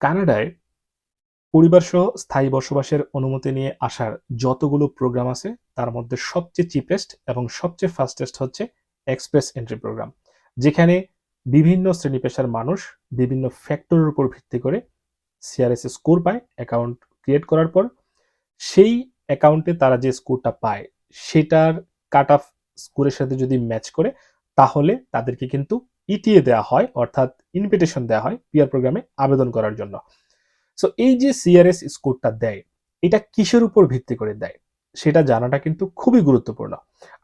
কানাডায় পরিবারসহ স্থায়ী বসবাসের অনুমতি নিয়ে আসার যতগুলো প্রোগ্রাম আছে, তার মধ্যে সবচেয়ে চিপেস্ট এবং সবচেয়ে ফাস্টেস্ট হচ্ছে এক্সপ্রেস এন্ট্রি প্রোগ্রাম, যেখানে বিভিন্ন শ্রেণি পেশার মানুষ বিভিন্ন ফ্যাক্টরের উপর ভিত্তি করে সিআরএস স্কোর পায় অ্যাকাউন্ট ক্রিয়েট করার পর। সেই অ্যাকাউন্টে তারা যে স্কোরটা পায়, সেটার কাট অফ স্কোরের সাথে যদি ম্যাচ করে, তাহলে তাদেরকে কিন্তু ইটিএ দেওয়া হয়, অর্থাৎ ইনভিটেশন দেওয়া হয় পিআর প্রোগ্রামে আবেদন করার জন্য। সো এই যে সিআরএস স্কোরটা দেয়, এটা কিসের উপর ভিত্তি করে দেয়? সেটা জানাটা কিন্তু খুবই গুরুত্বপূর্ণ।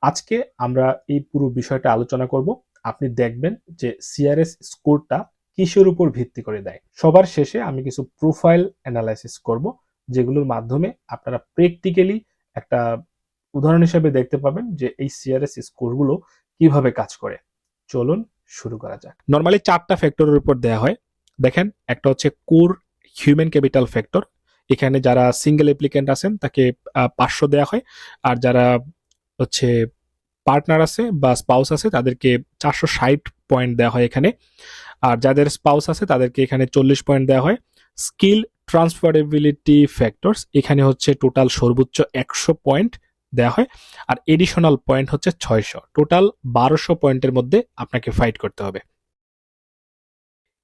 আজকে আমরা এই পুরো বিষয়টা আলোচনা করব। আপনি দেখবেন যে সিআরএস স্কোরটা কিসের উপর ভিত্তি করে দেয়। সবার শেষে আমি কিছু প্রোফাইল অ্যানালাইসিস করব, যেগুলোর মাধ্যমে আপনারা প্র্যাকটিক্যালি একটা উদাহরণ হিসেবে দেখতে পাবেন যে এই সিআরএস স্কোরগুলো কীভাবে কাজ করে। চলুন শুরু করা যাক। নর্মালি চারটা ফ্যাক্টরের উপর দেওয়া হয়। দেখেন, একটা হচ্ছে কোর হিউম্যান ক্যাপিটাল ফ্যাক্টর এখানে যারা সিঙ্গেল অ্যাপ্লিকেন্ট আছেন, তাকে পাঁচশো দেওয়া হয়। আর যারা হচ্ছে পার্টনার আছে বা স্পাউস আছে, তাদেরকে চারশো ষাট পয়েন্ট দেওয়া হয় এখানে। আর যাদের স্পাউস আছে, তাদেরকে এখানে চল্লিশ পয়েন্ট দেওয়া হয়। স্কিল ট্রান্সফারেবিলিটি ফ্যাক্টরস এখানে হচ্ছে টোটাল সর্বোচ্চ একশো পয়েন্ট দেওয়া হয়। আর এডিশনাল পয়েন্ট হচ্ছে ছয়শো। টোটাল বারোশো পয়েন্টের মধ্যে আপনাকে ফাইট করতে হবে।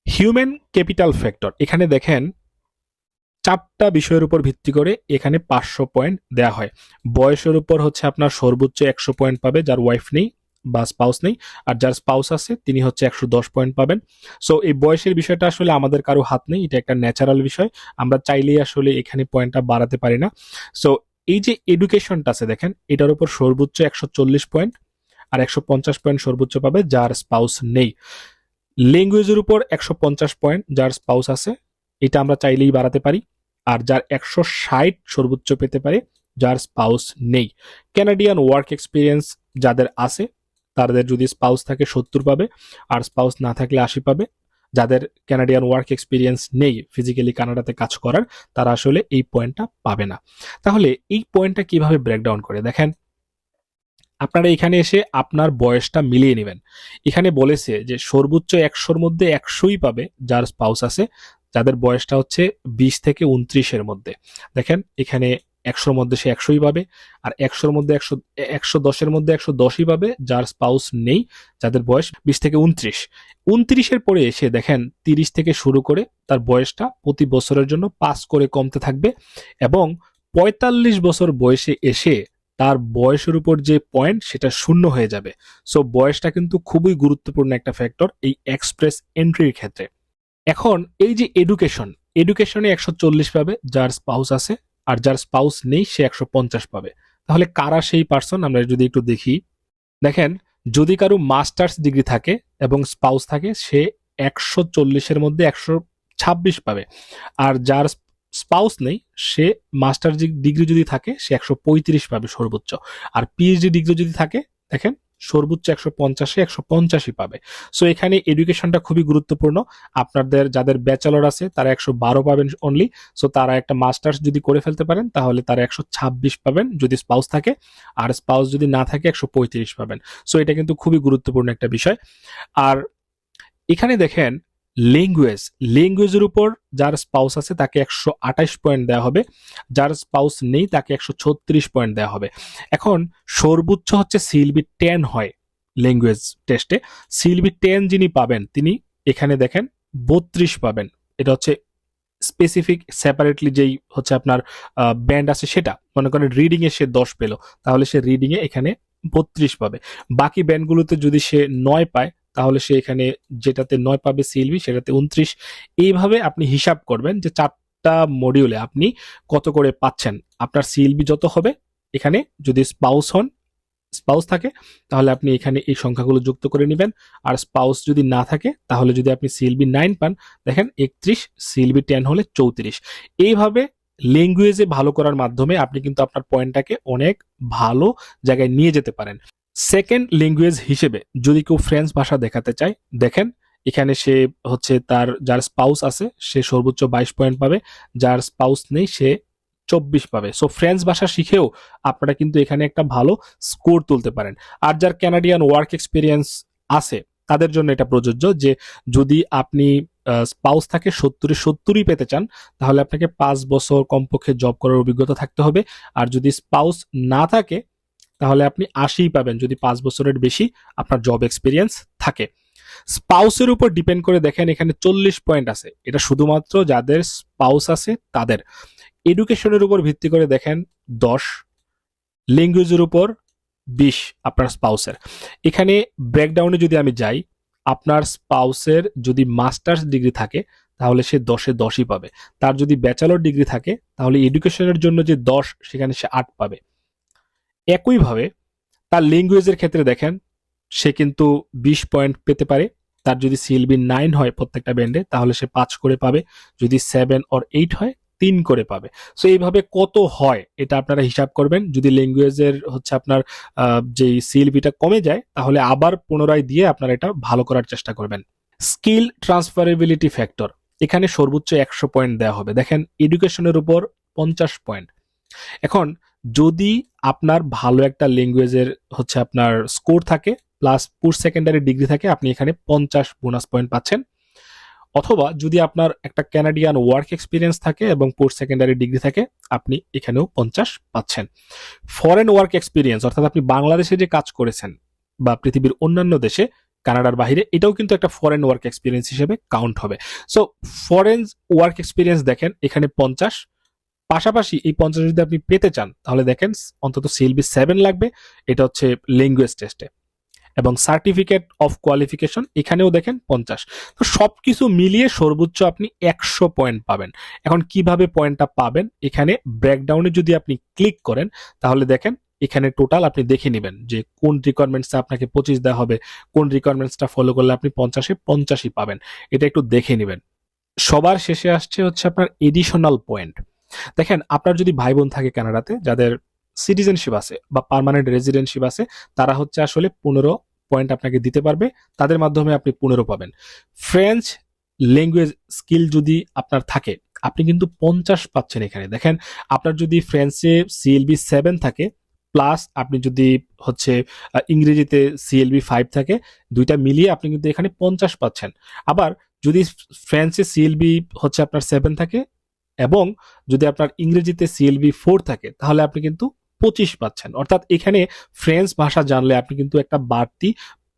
হিউম্যান ক্যাপিটাল ফ্যাক্টর এখানে দেখেন, চারটা বিষয়ের উপর ভিত্তি করে এখানে পাঁচশো পয়েন্ট দেওয়া হয়। বয়সের উপর হচ্ছে আপনার সর্বোচ্চ একশো পয়েন্ট পাবে, যার ওয়াইফ নেই বা স্পাউস নেই। আর যার স্পাউস আছে, তিনি হচ্ছে একশো দশ পয়েন্ট পাবেন। সো এই বয়সের বিষয়টা আসলে আমাদের কারও হাত নেই। এটা একটা ন্যাচারাল বিষয়। আমরা চাইলেই আসলে এখানে পয়েন্টটা বাড়াতে পারি না। সো এই যে এডুকেশনটা আছে, দেখেন, এটার উপর সর্বোচ্চ একশো চল্লিশ পয়েন্ট আর একশো পঞ্চাশ পয়েন্ট সর্বোচ্চ পাবে যার স্পাউস নেই। ল্যাঙ্গুয়েজের উপর একশো পঞ্চাশ পয়েন্ট যার স্পাউস আছে, এটা আমরা চাইলেই বাড়াতে পারি। আর যার একশো ষাট সর্বোচ্চ পেতে পারে, যার স্পাউস নেই। ক্যানাডিয়ান ওয়ার্ক এক্সপিরিয়েন্স যাদের আছে, তাদের যদি স্পাউস থাকে সত্তর পাবে, আর স্পাউস না থাকলে আশি পাবে। যাদের ক্যানাডিয়ান ওয়ার্ক এক্সপিরিয়েন্স নেই ফিজিক্যালি কানাডাতে কাজ করার, তারা আসলে এই পয়েন্টটা পাবে না। তাহলে এই পয়েন্টটা কীভাবে ব্রেকডাউন করে? দেখেন, আপনারা এখানে এসে আপনার বয়সটা মিলিয়ে নেবেন। এখানে বলেছে যে সর্বোচ্চ একশোর মধ্যে একশোই পাবে যার স্পাউস আছে, যাদের বয়সটা হচ্ছে বিশ থেকে উনত্রিশের মধ্যে। দেখেন, এখানে একশোর মধ্যে সে একশোই পাবে, আর একশোর মধ্যে একশো একশো দশের মধ্যে একশো দশই পাবে, যার স্পাউস নেই, যাদের বয়স বিশ থেকে উনত্রিশ। উনত্রিশের পরে এসে দেখেন তিরিশ থেকে শুরু করে তার বয়সটা প্রতি বছরের জন্য পাস করে কমতে থাকবে এবং পঁয়তাল্লিশ বছর বয়সে এসে তার বয়সের উপর যে পয়েন্ট সেটা শূন্য হয়ে যাবে। সো বয়সটা কিন্তু খুবই গুরুত্বপূর্ণ একটা ফ্যাক্টর এই এক্সপ্রেস এন্ট্রির ক্ষেত্রে। এখন এই যে এডুকেশন এডুকেশনে একশো চল্লিশ পাবে, যার স্পাউস আছে আর যার স্পাউস নেই, সে একশো পঞ্চাশ পাবে। তাহলে কারা সেই পার্সন আমরা যদি একটু দেখি। দেখেন, যদি কারও মাস্টার্স ডিগ্রি থাকে এবং স্পাউস থাকে, সে একশো চল্লিশের মধ্যে একশো ছাব্বিশ পাবে। আর যার স্পাউস নেই, সে মাস্টার ডিগ্রি যদি থাকে, সে একশো পঁয়ত্রিশ পাবে সর্বোচ্চ। আর পিএইচডি ডিগ্রি যদি থাকে, দেখেন সর্বোচ্চ একশো পঞ্চাশে একশো পঞ্চাশই পাবে। সো এখানে এডুকেশনটা খুবই গুরুত্বপূর্ণ। আপনাদের যাদের ব্যাচেলর আছে, তারা একশো বারো পাবেন অনলি সো তারা একটা মাস্টার্স যদি করে ফেলতে পারেন, তাহলে তারা একশো ছাব্বিশ পাবেন যদি স্পাউস থাকে। আর স্পাউস যদি না থাকে, একশো পঁয়ত্রিশ পাবেন। সো এটা কিন্তু খুবই গুরুত্বপূর্ণ একটা বিষয়। আর এখানে দেখেন ল্যাঙ্গুয়েজ ল্যাঙ্গুয়েজের উপর যার স্পাউস আছে তাকে একশো আঠাশ পয়েন্ট দেওয়া হবে, যার স্পাউস নেই তাকে একশো ছত্রিশ পয়েন্ট দেওয়া হবে। এখন সর্বোচ্চ হচ্ছে সিএলবি টেন হয় ল্যাঙ্গুয়েজ টেস্টে সিএলবি টেন যিনি পাবেন, তিনি এখানে দেখেন বত্রিশ পাবেন। এটা হচ্ছে স্পেসিফিক সেপারেটলি যেই হচ্ছে আপনার ব্যান্ড আছে সেটা। মনে করেন রিডিং এ সে দশ পেল, তাহলে সে রিডিং এ এখানে বত্রিশ পাবে। বাকি ব্যান্ডগুলোতে যদি সে নয় পায় তাহলে সে এখানে যেটাতে নয় পাবে সিএলবি সেটাতে উনত্রিশ। এইভাবে আপনি হিসাব করবেন যে চারটা মডিউলে আপনি কত করে পাচ্ছেন। আপনার সিএলবি যত হবে, এখানে যদি স্পাউস হন স্পাউস থাকে, তাহলে আপনি এখানে এই সংখ্যাগুলো যুক্ত করে নেবেন। আর স্পাউস যদি না থাকে, তাহলে যদি আপনি সিএলবি নাইন পান, দেখেন একত্রিশ সিএলবি টেন হলে চৌত্রিশ। এইভাবে ল্যাঙ্গুয়েজে ভালো করার মাধ্যমে আপনি কিন্তু আপনার পয়েন্টটাকে অনেক ভালো জায়গায় নিয়ে যেতে পারেন। সেকেন্ড ল্যাঙ্গুয়েজ হিসেবে যদি কেউ ফ্রেঞ্চ ভাষা দেখাতে চায়, দেখেন, এখানে সে হচ্ছে তার, যার স্পাউস আছে, সে সর্বোচ্চ বাইশ পয়েন্ট পাবে, যার স্পাউস নেই, সে চব্বিশ পাবে। সো ফ্রেঞ্চ ভাষা শিখেও আপনারা কিন্তু এখানে একটা ভালো স্কোর তুলতে পারেন। আর যার ক্যানাডিয়ান ওয়ার্ক এক্সপিরিয়েন্স আছে, তাদের জন্য এটা প্রযোজ্য যে, যদি আপনি স্পাউস থাকে, সত্তরে সত্তরই পেতে চান, তাহলে আপনাকে পাঁচ বছর কমপক্ষে জব করার অভিজ্ঞতা থাকতে হবে। আর যদি স্পাউস না থাকে তাহলে আপনি আশিই পাবেন যদি পাঁচ বছরের বেশি আপনার জব এক্সপিরিয়েন্স থাকে। স্পাউসের উপর ডিপেন্ড করে দেখেন এখানে চল্লিশ পয়েন্ট আছে। এটা শুধুমাত্র যাদের স্পাউস আছে, তাদের। এডুকেশনের উপর ভিত্তি করে দেখেন দশ, ল্যাঙ্গুয়েজের উপর বিশ আপনার স্পাউসের। এখানে ব্রেকডাউনে যদি আমি যাই, আপনার স্পাউসের যদি মাস্টার্স ডিগ্রি থাকে, তাহলে সে দশে দশই পাবে। তার যদি ব্যাচেলর ডিগ্রি থাকে, তাহলে এডুকেশনের জন্য যে দশ, সেখানে সে আট পাবে। একইভাবে তার ল্যাঙ্গুয়েজের ক্ষেত্রে দেখেন, সে কিন্তু বিশ পয়েন্ট পেতে পারে। তার যদি সিএলবি নাইন হয় প্রত্যেকটা ব্যান্ডে, তাহলে সে পাঁচ করে পাবে। যদি সেভেন অর এইট হয়, তিন করে পাবে। সো, এইভাবে কত হয়, এটা আপনারা হিসাব করবেন। যদি ল্যাঙ্গুয়েজের হচ্ছে আপনার যেই সিএলবিটা কমে যায়, তাহলে আবার পুনরায় দিয়ে আপনারা এটা ভালো করার চেষ্টা করবেন। স্কিল ট্রান্সফারেবিলিটি ফ্যাক্টর, এখানে সর্বোচ্চ একশো পয়েন্ট দেওয়া হবে। দেখেন, এডুকেশনের উপর পঞ্চাশ পয়েন্ট। এখন যদি আপনার ভালো একটা ল্যাঙ্গুয়েজের হচ্ছে আপনার স্কোর থাকে প্লাস পোস্ট সেকেন্ডারি ডিগ্রি থাকে, আপনি এখানে পঞ্চাশ বোনাস পয়েন্ট পাচ্ছেন। অথবা যদি আপনার একটা ক্যানাডিয়ান ওয়ার্ক এক্সপিরিয়েন্স থাকে এবং পোস্ট সেকেন্ডারি ডিগ্রি থাকে, আপনি এখানেও পঞ্চাশ পাচ্ছেন। ফরেন ওয়ার্ক এক্সপিরিয়েন্স অর্থাৎ আপনি বাংলাদেশে যে কাজ করেছেন বা পৃথিবীর অন্যান্য দেশে, কানাডার বাইরে এটাও কিন্তু একটা ফরেন ওয়ার্ক এক্সপিরিয়েন্স হিসেবে কাউন্ট হবে। সো ফরেন ওয়ার্ক এক্সপিরিয়েন্স দেখেন, এখানে পঞ্চাশ পাশাপাশি এই পঞ্চাশ যদি আপনি পেতে চান, তাহলে দেখেন অন্তত সিএলবি সেভেন লাগবে, এটা হচ্ছে ল্যাঙ্গুয়েজ টেস্টে এবং সার্টিফিকেট অফ কোয়ালিফিকেশন এখানেও দেখেন পঞ্চাশ। তো সব কিছু মিলিয়ে সর্বোচ্চ আপনি একশো পয়েন্ট পাবেন। এখন কীভাবে পয়েন্টটা পাবেন, এখানে ব্রেকডাউনে যদি আপনি ক্লিক করেন, তাহলে দেখেন এখানে টোটাল আপনি দেখে নেবেন যে কোন রিকোয়ারমেন্টসটা আপনাকে পঁচিশ দেওয়া হবে, কোন রিকোয়ারমেন্টসটা ফলো করলে আপনি পঞ্চাশে পঞ্চাশই পাবেন। এটা একটু দেখে নেবেন। সবার শেষে আসছে হচ্ছে আপনার এডিশনাল পয়েন্ট দেখেন, আপনার যদি ভাই বোন থাকে কানাডাতে, যাদের সিটিজেনশিপ আছে বা পার্মানেন্ট রেজিডেন্টশিপ আছে, তারা হচ্ছে আসলে পনেরো পয়েন্ট আপনাকে দিতে পারবে। তাদের মাধ্যমে আপনি পনেরো পাবেন। ফ্রেঞ্চ ল্যাঙ্গুয়েজ স্কিল যদি আপনার থাকে, আপনি কিন্তু পঞ্চাশ পাচ্ছেন এখানে। দেখেন, আপনার যদি ফ্রেঞ্চে সিএলবি সেভেন থাকে প্লাস আপনি যদি হচ্ছে ইংরেজিতে সিএলবি ফাইভ থাকে, দুইটা মিলিয়ে আপনি কিন্তু এখানে পঞ্চাশ পাচ্ছেন। আবার যদি ফ্রেঞ্চে সিএলবি হচ্ছে আপনার সেভেন থাকে এবং যদি আপনার ইংরেজিতে সিএলবি ফোর থাকে, তাহলে আপনি কিন্তু পঁচিশ পাচ্ছেন। অর্থাৎ এখানে ফ্রেঞ্চ ভাষা জানলে আপনি কিন্তু একটা বাড়তি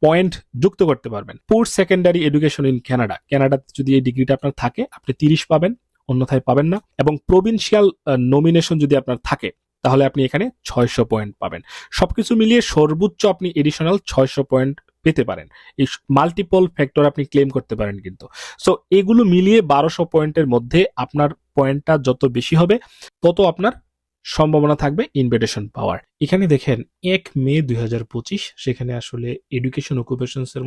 পয়েন্ট যুক্ত করতে পারবেন। Post secondary education in Canada কানাডাতে যদি এই ডিগ্রিটা আপনার থাকে, আপনি তিরিশ পাবেন, অন্যথায় পাবেন না। এবং প্রভিনশিয়াল নমিনেশন যদি আপনার থাকে, তাহলে আপনি এখানে ছয়শো পয়েন্ট পাবেন। সবকিছু মিলিয়ে সর্বোচ্চ আপনি এডিশনাল ছয়শো পয়েন্ট পেতে পারেন। এই মাল্টিপল ফ্যাক্টর আপনি ক্লেম করতে পারেন কিন্তু। সো এগুলো মিলিয়ে বারোশো পয়েন্টের মধ্যে আপনার পয়েন্টটা যত বেশি হবে, তত আপনার সম্ভাবনা থাকবে ইনভিটেশন পাওয়ার। এখানে দেখেন, এক মে দুই হাজার পঁচিশ, সেখানে আসলে এডুকেশন অকুপেশনস এর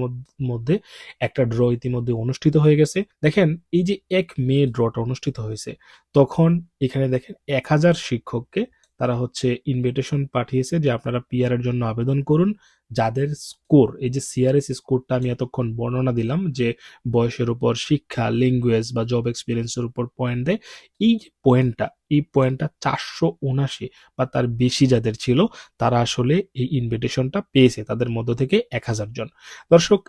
মধ্যে একটা ড্র ইতিমধ্যে অনুষ্ঠিত হয়ে গেছে। দেখেন, এই যে এক মে ড্রটা অনুষ্ঠিত হয়েছে, তখন এখানে দেখেন এক হাজার শিক্ষককে তারা হচ্ছে ইনভিটেশন পাঠিয়েছে যে আপনারা পিআর এর জন্য আবেদন করুন। যাদের স্কোর এই যে সিআরএস স্কোরটা আমি এতক্ষণ বর্ণনা দিলাম যে বয়সের উপর শিক্ষা ল্যাঙ্গুয়েজ বা জব এক্সপিরিয়েন্সের উপর পয়েন্ট দেয়, এই যে পয়েন্টটা এই পয়েন্টটা চারশো উনাশি বা তার বেশি যাদের ছিল, তারা আসলে এই ইনভিটেশনটা পেয়েছে তাদের মধ্য থেকে এক হাজার জন। দর্শক,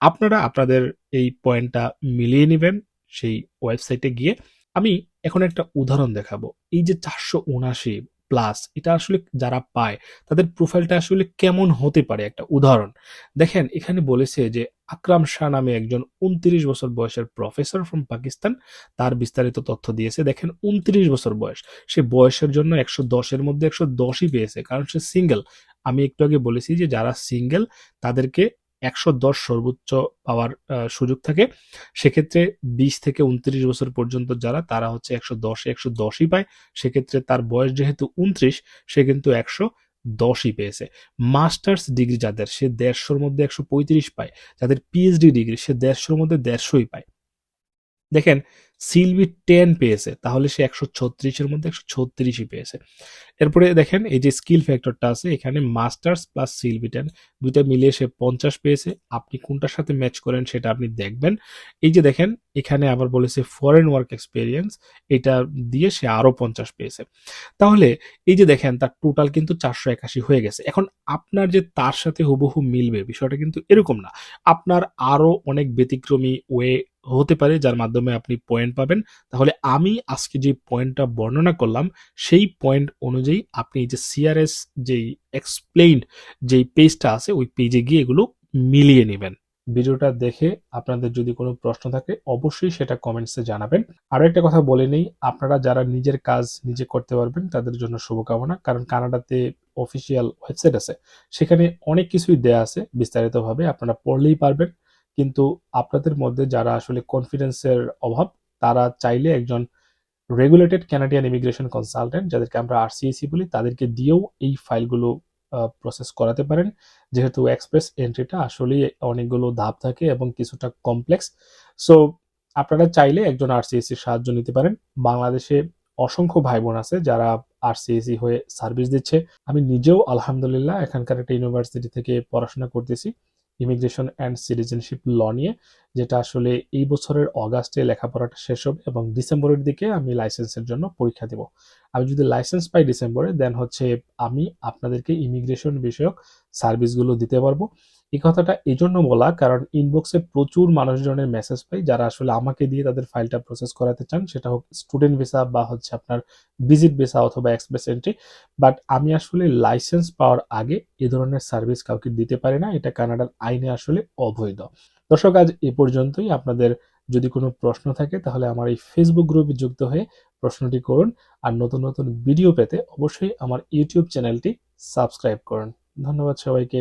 আপনারা আপনাদের এই পয়েন্টটা মিলিয়ে নেবেন সেই ওয়েবসাইটে গিয়ে। আমি এখন একটা উদাহরণ দেখাবো। এই যে চারশো উনাশি প্লাস এটা আসলে যারা পায়, তাদের প্রোফাইলটা আসলে কেমন হতে পারে? একটা উদাহরণ। দেখেন, এখানে বলেছে যে আকরাম শাহ নামে একজন উনত্রিশ বছর বয়সের প্রফেসর ফ্রম পাকিস্তান তার বিস্তারিত তথ্য দিয়েছে। দেখেন, উনত্রিশ বছর বয়স। সে বয়সের জন্য একশো দশের মধ্যে একশো দশই পেয়েছে, কারণ সে সিঙ্গেল আমি একটু আগে বলেছি যে যারা সিঙ্গেল তাদেরকে একশো দশ সর্বোচ্চ পাওয়ার সুযোগ থাকে। সেক্ষেত্রে বিশ থেকে উনত্রিশ বছর পর্যন্ত যারা, তারা হচ্ছে একশো দশে, একশো দশই পায়। সেক্ষেত্রে তার বয়স যেহেতু উনত্রিশ, সে কিন্তু একশো দশই পেয়েছে। মাস্টার্স ডিগ্রি যাদের, সে দেড়শোর মধ্যে একশো পঁয়ত্রিশ পায়। যাদের পিএইচডি ডিগ্রি, সে দেড়শোর মধ্যে দেড়শোই পায়। দেখেন সিলবি টেন পেয়েছে, তাহলে সে একশো ছত্রিশের মধ্যে একশো ছত্রিশই পেয়েছে। এরপরে দেখেন, এই যে স্কিল ফ্যাক্টরটা আছে, এখানে মাস্টার্স প্লাস সিলবি টেন দুইটা মিলিয়ে সে পঞ্চাশ পেয়েছে। আপনি কোনটার সাথে ম্যাচ করেন সেটা আপনি দেখবেন। এই যে দেখেন, এখানে আবার বলেছে ফরেন ওয়ার্ক এক্সপিরিয়েন্স এটা দিয়ে সে আরও পঞ্চাশ পেয়েছে। তাহলে এই যে দেখেন, তার টোটাল কিন্তু চারশো একাশি হয়ে গেছে। এখন আপনার যে তার সাথে হুবহু মিলবে বিষয়টা কিন্তু এরকম না। আপনার আরও অনেক ব্যতিক্রমী ওয়ে হতে পারে, যার মাধ্যমে আপনি পয়েন্ট পাবেন। তাহলে আমি আজকে যে পয়েন্টটা বর্ণনা করলাম, সেই পয়েন্ট অনুযায়ী আপনি এই যে সিআরএস যেই এক্সপ্লেইনড যেই পেজটা আছে, ওই পেজে গিয়ে এগুলো মিলিয়ে নেবেন। ভিডিওটা দেখে আপনাদের যদি কোনো প্রশ্ন থাকে, অবশ্যই সেটা কমেন্টসে জানাবেন। আরও একটা কথা বলে নেই, আপনারা যারা নিজের কাজ নিজে করতে পারবেন, তাদের জন্য শুভকামনা। কারণ কানাডাতে অফিসিয়াল ওয়েবসাইট আছে, সেখানে অনেক কিছুই দেয়া আছে, বিস্তারিতভাবে আপনারা পড়লেই পারবেন। কিন্তু আপনাদের মধ্যে যারা আসলে কনফিডেন্সের অভাব তারা চাইলে একজন রেগুলেটেড ক্যানাডিয়ান ইমিগ্রেশন কনসালটেন্ট যাদেরকে আমরা আরসিএসি বলি, তাদেরকে দিয়েও এই ফাইলগুলো প্রসেস করাতে পারেন। যেহেতু এক্সপ্রেস এন্ট্রিটা আসলে অনেকগুলো ধাপ থাকে এবং কিছুটা কমপ্লেক্স সো আপনারা চাইলে একজন আরসিএসি সাহায্য নিতে পারেন। বাংলাদেশে অসংখ্য ভাই বোন আছে যারা আরসিএসি হয়ে সার্ভিস দিচ্ছে। আমি নিজেও আলহামদুলিল্লাহ এখানকার একটা ইউনিভার্সিটি থেকে পড়াশোনা করতেছি। ইমিগ্রেশন অ্যান্ড সিটিজেনশিপ ল নিয়ে, যেটা আসলে এই বছরের অগাস্টে লেখাপড়াটা শেষ হবে এবং ডিসেম্বরের দিকে আমি লাইসেন্সের জন্য পরীক্ষা দেব। আমি যদি লাইসেন্স পাই ডিসেম্বরে দেন হচ্ছে আমি আপনাদেরকে ইমিগ্রেশন বিষয়ক সার্ভিসগুলো দিতে পারব। এই কথাটা এই জন্য বলা, কারণ ইনবক্সে প্রচুর মানুষজনের মেসেজ পাই, যারা আসলে আমাকে দিয়ে তাদের ফাইলটা প্রসেস করাতে চান। সেটা হোক স্টুডেন্ট ভিসা বা হচ্ছে আপনার ভিজিট ভিসা অথবা এক্সপ্রেস এন্ট্রি বাট আমি আসলে লাইসেন্স পাওয়ার আগে এ ধরনের সার্ভিস কাউকে দিতে পারি না। এটা কানাডার আইনে আসলে অবৈধ। দর্শক, আজ এ পর্যন্তই। আপনাদের যদি কোনো প্রশ্ন থাকে, তাহলে আমার এই ফেসবুক গ্রুপে যুক্ত হয়ে প্রশ্নটি করুন। আর নতুন নতুন ভিডিও পেতে অবশ্যই আমার ইউটিউব চ্যানেলটি সাবস্ক্রাইব করুন। ধন্যবাদ সবাইকে।